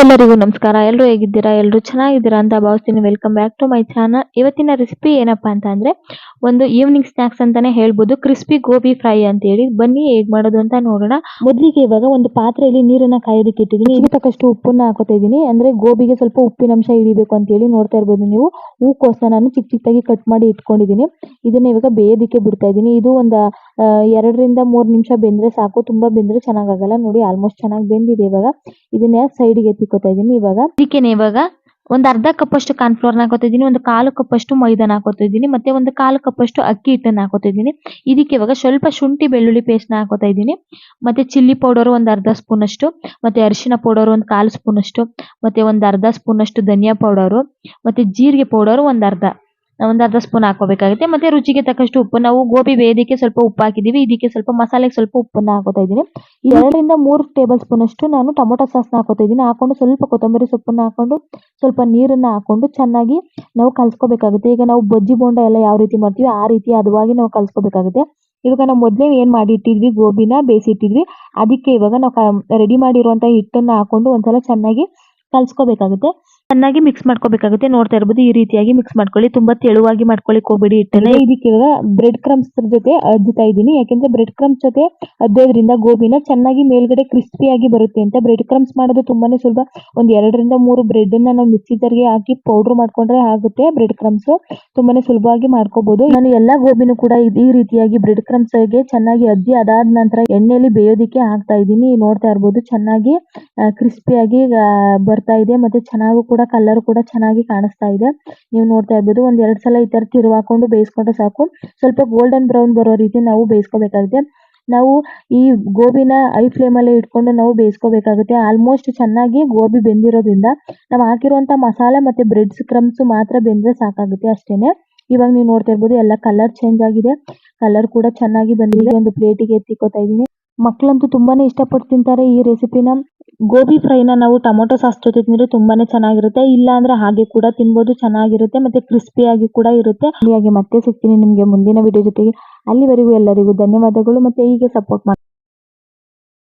ಎಲ್ಲರಿಗೂ ನಮಸ್ಕಾರ. ಎಲ್ಲರೂ ಹೇಗಿದ್ದೀರಾ? ಎಲ್ಲರೂ ಚೆನ್ನಾಗಿದ್ದೀರಾ ಅಂತ ಭಾವಿಸ್ತೀನಿ. Welcome back to my channel ಇವತ್ತಿನ ರೆಸಿಪಿ ಏನಪ್ಪಾ ಅಂತ ಅಂದ್ರೆ, ಒಂದು ಈವ್ನಿಂಗ್ ಸ್ನಾಕ್ಸ್ ಅಂತಾನೆ ಹೇಳ್ಬೋದು. ಕ್ರಿಸ್ಪಿ ಗೋಬಿ ಫ್ರೈ ಅಂತ ಹೇಳಿ. ಬನ್ನಿ, ಹೇಗ್ ಮಾಡೋದು ಅಂತ ನೋಡೋಣ. ಮೊದಲಿಗೆ ಇವಾಗ ಒಂದು ಪಾತ್ರೆಯಲ್ಲಿ ನೀರನ್ನ ಕಾಯೋದಕ್ಕೆ ಇಟ್ಟಿದ್ದೀನಿ. ಇಲ್ಲಿ ತಕ್ಕಷ್ಟು ಉಪ್ಪನ್ನ ಹಾಕೋತಾ ಇದ್ದೀನಿ. ಅಂದ್ರೆ ಗೋಬಿಗೆ ಸ್ವಲ್ಪ ಉಪ್ಪಿನಂಶ ಹಿಡಿಬೇಕು ಅಂತ ಹೇಳಿ ನೋಡ್ತಾ ಇರ್ಬೋದು ನೀವು. ಹೂಕೋಸ ನಾನು ಚಿಕ್ಕ ಚಿಕ್ಕದಾಗಿ ಕಟ್ ಮಾಡಿ ಇಟ್ಕೊಂಡಿದ್ದೀನಿ. ಇದನ್ನ ಇವಾಗ ಬೇಯೋದಕ್ಕೆ ಬಿಡ್ತಾ ಇದ್ದೀನಿ. ಇದು ಒಂದು ಎರಡರಿಂದ ಮೂರು ನಿಮಿಷ ಬೆಂದ್ರೆ ಸಾಕು. ತುಂಬಾ ಬೆಂದ್ರೆ ಚೆನ್ನಾಗಾಗಲ್ಲ ನೋಡಿ ಆಲ್ಮೋಸ್ಟ್ ಚೆನ್ನಾಗಿ ಬೆಂದಿದೆ ಇವಾಗ. ಇದನ್ನ ಸೈಡ್ಗೆ ಎತ್ತಿಕೋತಾ ಇದೀನಿ ಇವಾಗ ಇದಕ್ಕೇನೆ ಇವಾಗ ಒಂದ್ ಅರ್ಧ ಕಪ್ ಅಷ್ಟು ಕಾರ್ನ್ಫ್ಲೋರ್ ಹಾಕೋತಾ ಇದೀನಿ ಒಂದು ಕಾಲು ಕಪ್ ಅಷ್ಟು ಮೈದಾನ ಹಾಕೋತಾ ಇದೀನಿ ಮತ್ತೆ ಒಂದು ಕಾಲು ಕಪ್ ಅಷ್ಟು ಅಕ್ಕಿ ಹಿಟ್ಟನ್ನ ಹಾಕೋತಾ ಇದೀನಿ ಇದಕ್ಕೆ ಇವಾಗ ಸ್ವಲ್ಪ ಶುಂಠಿ ಬೆಳ್ಳುಳ್ಳಿ ಪೇಸ್ಟ್ನ ಹಾಕೋತಾ ಇದೀನಿ ಮತ್ತೆ ಚಿಲ್ಲಿ ಪೌಡರ್ ಒಂದ್ ಅರ್ಧ ಸ್ಪೂನ್ ಅಷ್ಟು, ಮತ್ತೆ ಅರಿಶಿನ ಪೌಡರ್ ಒಂದ್ ಕಾಲು ಸ್ಪೂನ್ ಅಷ್ಟು, ಮತ್ತೆ ಒಂದ್ ಅರ್ಧ ಸ್ಪೂನ್ ಅಷ್ಟು ಧನಿಯಾ ಪೌಡರ್ ಮತ್ತೆ ಜೀರಿಗೆ ಪೌಡರ್ ಒಂದ್ ಅರ್ಧ. ಒಂದ್ ಅರ್ಧ ಸ್ಪೂನ್ ಹಾಕೋಬೇಕಾಗುತ್ತೆ ಮತ್ತೆ ರುಚಿಗೆ ತಕ್ಕಷ್ಟು ಉಪ್ಪು ನಾವು ಗೋಬಿ ಬೇಯೋದಕ್ಕೆ ಸ್ವಲ್ಪ ಉಪ್ಪು ಹಾಕಿದೀವಿ ಇದಕ್ಕೆ ಸ್ವಲ್ಪ ಮಸಾಲೆಗೆ ಸ್ವಲ್ಪ ಉಪ್ಪನ್ನ ಹಾಕೋತಾ ಇದೀನಿ ಎರಡರಿಂದ ಮೂರು ಟೇಬಲ್ ಸ್ಪೂನ್ ಅಷ್ಟು ನಾನು ಟೊಮೊಟೊ ಸಾಸ್ನ ಹಾಕೋತಾ ಇದ್ದೀನಿ. ಹಾಕೊಂಡು ಸ್ವಲ್ಪ ಕೊತ್ತಂಬರಿ ಸೊಪ್ಪನ್ನ ಹಾಕೊಂಡು ಸ್ವಲ್ಪ ನೀರನ್ನ ಹಾಕೊಂಡು ಚೆನ್ನಾಗಿ ನಾವು ಕಲ್ಸ್ಕೋಬೇಕಾಗುತ್ತೆ. ಈಗ ನಾವು ಬಜ್ಜಿ ಬೋಂಡ ಎಲ್ಲ ಯಾವ ರೀತಿ ಮಾಡ್ತೀವಿ ಆ ರೀತಿ ಹದವಾಗಿ ನಾವು ಕಲ್ಸ್ಕೋಬೇಕಾಗುತ್ತೆ. ಇವಾಗ ನಾವು ಮೊದಲೇ ಏನ್ ಮಾಡಿ ಇಟ್ಟಿದ್ವಿ ಗೋಬಿನ ಬೇಯಿಸಿಟ್ಟಿದ್ವಿ. ಅದಕ್ಕೆ ಇವಾಗ ನಾವು ರೆಡಿ ಮಾಡಿರುವಂತ ಹಿಟ್ಟನ್ನ ಹಾಕೊಂಡು ಒಂದ್ಸಲ ಚೆನ್ನಾಗಿ ಕಲ್ಸ್ಕೋಬೇಕಾಗುತ್ತೆ. ಚೆನ್ನಾಗಿ ಮಿಕ್ಸ್ ಮಾಡ್ಕೋಬೇಕಾಗುತ್ತೆ. ನೋಡ್ತಾ ಇರ್ಬೋದು ಈ ರೀತಿಯಾಗಿ ಮಿಕ್ಸ್ ಮಾಡ್ಕೊಳ್ಳಿ. ತುಂಬಾ ತೆಳುವಾಗಿ ಮಾಡ್ಕೊಳ್ಳಿ ಹೋಗ್ಬೇಡಿ ಹಿಟ್ಟನ್ನ. ಇದಕ್ಕೆ ಇವಾಗ ಬ್ರೆಡ್ ಕ್ರಮ್ಸ್ ಜೊತೆ ಅಜ್ಜುತ್ತಾ ಇದ್ದೀನಿ. ಯಾಕೆಂದ್ರೆ ಬ್ರೆಡ್ ಕ್ರಮ್ಸ್ ಜೊತೆ ಅದ್ದೋದ್ರಿಂದ ಗೋಬಿನ ಚೆನ್ನಾಗಿ ಮೇಲ್ಗಡೆ ಕ್ರಿಸ್ಪಿಯಾಗಿ ಬರುತ್ತೆ ಅಂತ ಬ್ರೆಡ್ ಕ್ರಮ್ಸ್ ಮಾಡೋದು ತುಂಬಾನೇ ಸುಲಭ. ಒಂದ್ ಎರಡರಿಂದ ಮೂರು ಬ್ರೆಡ್ ಅನ್ನ ನಾವು ಮಿಕ್ಸಿ ಹಾಕಿ ಪೌಡರ್ ಮಾಡ್ಕೊಂಡ್ರೆ ಆಗುತ್ತೆ ಬ್ರೆಡ್ ಕ್ರಮ್ಸ್ ತುಂಬಾನೇ ಸುಲಭವಾಗಿ ಮಾಡ್ಕೋಬಹುದು ನಾನು ಎಲ್ಲಾ ಗೋಬಿನೂ ಕೂಡ ಈ ರೀತಿಯಾಗಿ ಬ್ರೆಡ್ ಕ್ರಮ್ಸ್ಗೆ ಚೆನ್ನಾಗಿ ಅದ್ದಿ ಅದಾದ ನಂತರ ಎಣ್ಣೆಯಲ್ಲಿ ಬೇಯೋದಿಕ್ಕೆ ಹಾಕ್ತಾ ಇದ್ದೀನಿ. ನೋಡ್ತಾ ಇರ್ಬೋದು ಚೆನ್ನಾಗಿ ಕ್ರಿಸ್ಪಿಯಾಗಿ ಬರ್ತಾ ಇದೆ. ಮತ್ತೆ ಚೆನ್ನಾಗೂ ಕಲರ್ ಕೂಡ ಚೆನ್ನಾಗಿ ಕಾಣಿಸ್ತಾ ಇದೆ. ನೀವು ನೋಡ್ತಾ ಇರಬಹುದು ಒಂದ್ ಎರಡ್ ಸಲ ಈ ತರ ತಿರುವ್ ಹಾಕೊಂಡು ಬೇಯಿಸ್ಕೊಂಡ್ರೆ ಸಾಕು. ಸ್ವಲ್ಪ ಗೋಲ್ಡನ್ ಬ್ರೌನ್ ಬರೋ ರೀತಿ ನಾವು ಬೇಯಿಸ್ಕೋಬೇಕಾಗುತ್ತೆ. ನಾವು ಈ ಗೋಬಿನ ಐ ಫ್ಲೇಮ್ ಅಲ್ಲೇ ಇಟ್ಕೊಂಡು ನಾವು ಬೇಯಿಸ್ಕೋಬೇಕಾಗುತ್ತೆ. ಆಲ್ಮೋಸ್ಟ್ ಚೆನ್ನಾಗಿ ಗೋಬಿ ಬೆಂದಿರೋದ್ರಿಂದ ನಾವು ಹಾಕಿರುವಂತ ಮಸಾಲೆ ಮತ್ತೆ ಬ್ರೆಡ್ ಕ್ರಮ್ಸ್ ಮಾತ್ರ ಬೆಂದ್ರೆ ಸಾಕಾಗುತ್ತೆ ಅಷ್ಟೇನೆ. ಇವಾಗ ನೀವು ನೋಡ್ತಾ ಇರ್ಬೋದು ಎಲ್ಲ ಕಲರ್ ಚೇಂಜ್ ಆಗಿದೆ. ಕಲರ್ ಕೂಡ ಚೆನ್ನಾಗಿ ಬಂದಿದೆ. ಒಂದು ಪ್ಲೇಟಿಗೆ ಎತ್ತಿಕೋತಾ ಇದೀನಿ ಮಕ್ಕಳಂತೂ ತುಂಬಾನೇ ಇಷ್ಟಪಟ್ಟು ತಿಂತಾರೆ ಈ ರೆಸಿಪಿನ. ಗೋಬಿ ಫ್ರೈನ ನಾವು ಟೊಮೊಟೊ ಸಾಸ್ ಜೊತೆ ತಿಂದ್ರೆ ತುಂಬಾನೇ ಚೆನ್ನಾಗಿರುತ್ತೆ. ಇಲ್ಲ ಅಂದ್ರೆ ಹಾಗೆ ಕೂಡ ತಿನ್ಬೋದು, ಚೆನ್ನಾಗಿರುತ್ತೆ ಮತ್ತೆ ಕ್ರಿಸ್ಪಿಯಾಗಿ ಕೂಡ ಇರುತ್ತೆ. ಹಾಗೆ ಮತ್ತೆ ಸಿಗ್ತೀನಿ ನಿಮ್ಗೆ ಮುಂದಿನ ವಿಡಿಯೋ ಜೊತೆಗೆ. ಅಲ್ಲಿವರೆಗೂ ಎಲ್ಲರಿಗೂ ಧನ್ಯವಾದಗಳು ಮತ್ತೆ ಹೀಗೆ ಸಪೋರ್ಟ್ ಮಾಡಿ